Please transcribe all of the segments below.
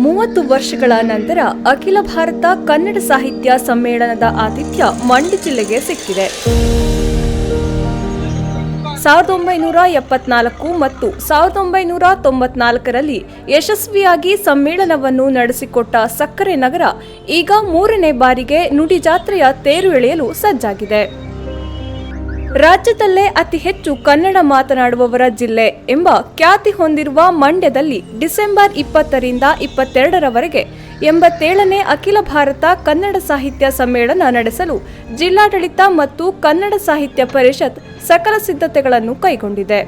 ಮೂವತ್ತು ವರ್ಷಗಳ ನಂತರ ಅಖಿಲ ಭಾರತ ಕನ್ನಡ ಸಾಹಿತ್ಯ ಸಮ್ಮೇಳನದ ಆತಿಥ್ಯ ಮಂಡ್ಯ ಜಿಲ್ಲೆಗೆ ಸಿಕ್ಕಿದೆ. ಸಾವಿರದ ಒಂಬೈನೂರ ಎಪ್ಪತ್ನಾಲ್ಕು ಮತ್ತು ಸಾವಿರದ ಒಂಬೈನೂರ ತೊಂಬತ್ನಾಲ್ಕರಲ್ಲಿ ಯಶಸ್ವಿಯಾಗಿ ಸಮ್ಮೇಳನವನ್ನು ನಡೆಸಿಕೊಟ್ಟ ಸಕ್ಕರೆ ನಗರ ಈಗ ಮೂರನೇ ಬಾರಿಗೆ ನುಡಿ ಜಾತ್ರೆಯ ತೇರು ಎಳೆಯಲು ಸಜ್ಜಾಗಿದೆ. ರಾಜ್ಯದಲ್ಲೇ ಅತಿ ಹೆಚ್ಚು ಕನ್ನಡ ಮಾತನಾಡುವವರ ಜಿಲ್ಲೆ ಎಂಬ ಖ್ಯಾತಿ ಹೊಂದಿರುವ ಮಂಡ್ಯದಲ್ಲಿ ಡಿಸೆಂಬರ್ ಇಪ್ಪತ್ತರಿಂದ ಇಪ್ಪತ್ತೆರಡರವರೆಗೆ ಎಂಬತ್ತೇಳನೇ ಅಖಿಲ ಭಾರತ ಕನ್ನಡ ಸಾಹಿತ್ಯ ಸಮ್ಮೇಳನ ನಡೆಸಲು ಜಿಲ್ಲಾಡಳಿತ ಮತ್ತು ಕನ್ನಡ ಸಾಹಿತ್ಯ ಪರಿಷತ್ ಸಕಲ ಸಿದ್ಧತೆಗಳನ್ನು ಕೈಗೊಂಡಿದೆ.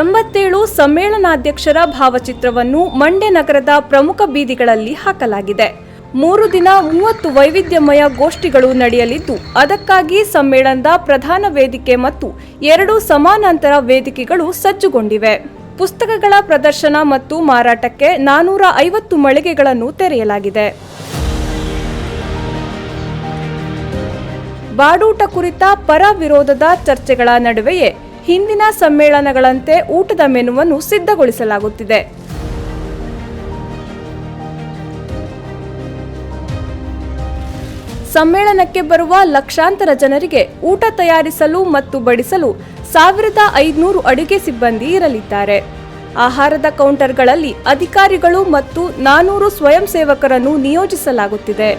ಎಂಬತ್ತೇಳು ಸಮ್ಮೇಳನಾಧ್ಯಕ್ಷರ ಭಾವಚಿತ್ರವನ್ನು ಮಂಡ್ಯ ನಗರದ ಪ್ರಮುಖ ಬೀದಿಗಳಲ್ಲಿ ಹಾಕಲಾಗಿದೆ. ಮೂರು ದಿನ ಮೂವತ್ತು ವೈವಿಧ್ಯಮಯ ಗೋಷ್ಠಿಗಳು ನಡೆಯಲಿದ್ದು, ಅದಕ್ಕಾಗಿ ಸಮ್ಮೇಳನದ ಪ್ರಧಾನ ವೇದಿಕೆ ಮತ್ತು ಎರಡು ಸಮಾನಾಂತರ ವೇದಿಕೆಗಳು ಸಜ್ಜುಗೊಂಡಿವೆ. ಪುಸ್ತಕಗಳ ಪ್ರದರ್ಶನ ಮತ್ತು ಮಾರಾಟಕ್ಕೆ ನಾನೂರ ಐವತ್ತು ಮಳಿಗೆಗಳನ್ನು ತೆರೆಯಲಾಗಿದೆ. ಬಾಡೂಟ ಕುರಿತ ಪರ ವಿರೋಧದ ಚರ್ಚೆಗಳ ನಡುವೆಯೇ ಹಿಂದಿನ ಸಮ್ಮೇಳನಗಳಂತೆ ಊಟದ ಮೆನುವನ್ನು ಸಿದ್ಧಗೊಳಿಸಲಾಗುತ್ತಿದೆ. ಸಮ್ಮೇಳನಕ್ಕೆ ಬರುವ ಲಕ್ಷಾಂತರ ಜನರಿಗೆ ಊಟ ತಯಾರಿಸಲು ಮತ್ತು ಬಡಿಸಲು ಸಾವಿರದ ಐದುನೂರು ಅಡುಗೆ ಸಿಬ್ಬಂದಿ ಇರಲಿದ್ದಾರೆ. ಆಹಾರದ ಕೌಂಟರ್ಗಳಲ್ಲಿ ಅಧಿಕಾರಿಗಳು ಮತ್ತು ನಾನೂರು ಸ್ವಯಂ ಸೇವಕರನ್ನು ನಿಯೋಜಿಸಲಾಗುತ್ತಿದೆ.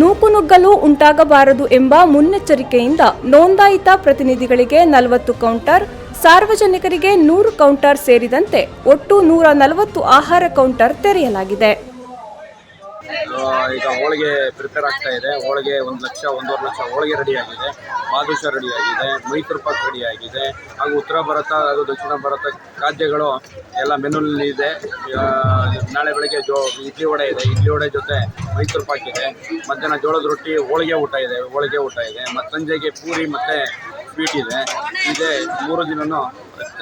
ನೂಕುನುಗ್ಗಲು ಉಂಟಾಗಬಾರದು ಎಂಬ ಮುನ್ನೆಚ್ಚರಿಕೆಯಿಂದ ನೋಂದಾಯಿತ ಪ್ರತಿನಿಧಿಗಳಿಗೆ ನಲವತ್ತು ಕೌಂಟರ್ ಸಾರ್ವಜನಿಕರಿಗೆ ನೂರು ಕೌಂಟರ್ ಸೇರಿದಂತೆ ಒಟ್ಟು ನೂರ ನಲವತ್ತು ಆಹಾರ ಕೌಂಟರ್ ತೆರೆಯಲಾಗಿದೆ. ಈಗ ಹೋಳಿಗೆ ಪ್ರಿಪೇರ್ ಆಗ್ತಾ ಇದೆ. ಹೋಳಿಗೆ ಒಂದು ಲಕ್ಷ, ಒಂದೂವರೆ ಲಕ್ಷ ಹೋಳಿಗೆ ರೆಡಿ ಆಗಿದೆ. ರೆಡಿಯಾಗಿದೆ ರೆಡಿ ಆಗಿದೆ. ಮೈಸೂರು ರೆಡಿ ಆಗಿದೆ. ಹಾಗೂ ಉತ್ತರ ಭಾರತ ಹಾಗೂ ದಕ್ಷಿಣ ಭಾರತ ಖಾದ್ಯಗಳು ಎಲ್ಲ ಮೆನುನಲ್ಲಿ ಇದೆ. ನಾಳೆ ಬೆಳಗ್ಗೆ ಜೋ, ಇಡ್ಲಿ ವಡೆ ಇದೆ. ಇಡ್ಲಿ ವಡೆ ಜೊತೆ ಮೈಸೂರು ಇದೆ. ಮಧ್ಯಾಹ್ನ ಜೋಳದ ರೊಟ್ಟಿ, ಹೋಳಿಗೆ ಊಟ ಇದೆ. ಹೋಳಿಗೆ ಊಟ ಇದೆ. ಮತ್ತು ಸಂಜೆಗೆ ಪೂರಿ ಮತ್ತು ಸ್ವೀಟ್ ಇದೆ ಇದೆ ಮೂರು ದಿನನೂ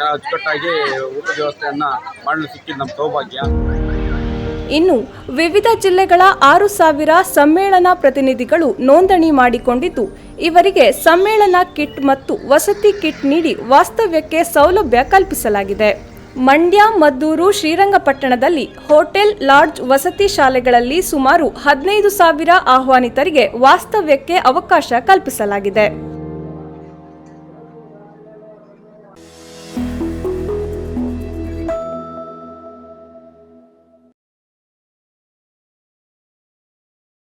ಅಚ್ಚುಕಟ್ಟಾಗಿ ಊಟದ ವ್ಯವಸ್ಥೆಯನ್ನು ಮಾಡಲು ಸಿಕ್ಕಿದ್ದು ನಮ್ಮ ಸೌಭಾಗ್ಯ. ಇನ್ನು ವಿವಿಧ ಜಿಲ್ಲೆಗಳ ಆರು ಸಾವಿರ ಸಮ್ಮೇಳನ ಪ್ರತಿನಿಧಿಗಳು ನೋಂದಣಿ ಮಾಡಿಕೊಂಡಿದ್ದು, ಇವರಿಗೆ ಸಮ್ಮೇಳನ ಕಿಟ್ ಮತ್ತು ವಸತಿ ಕಿಟ್ ನೀಡಿ ವಾಸ್ತವ್ಯಕ್ಕೆ ಸೌಲಭ್ಯ ಕಲ್ಪಿಸಲಾಗಿದೆ. ಮಂಡ್ಯ, ಮದ್ದೂರು, ಶ್ರೀರಂಗಪಟ್ಟಣದಲ್ಲಿ ಹೋಟೆಲ್, ಲಾಡ್ಜ್ ವಸತಿ ಶಾಲೆಗಳಲ್ಲಿ ಸುಮಾರು ಹದಿನೈದು ಸಾವಿರ ಆಹ್ವಾನಿತರಿಗೆ ವಾಸ್ತವ್ಯಕ್ಕೆ ಅವಕಾಶ ಕಲ್ಪಿಸಲಾಗಿದೆ.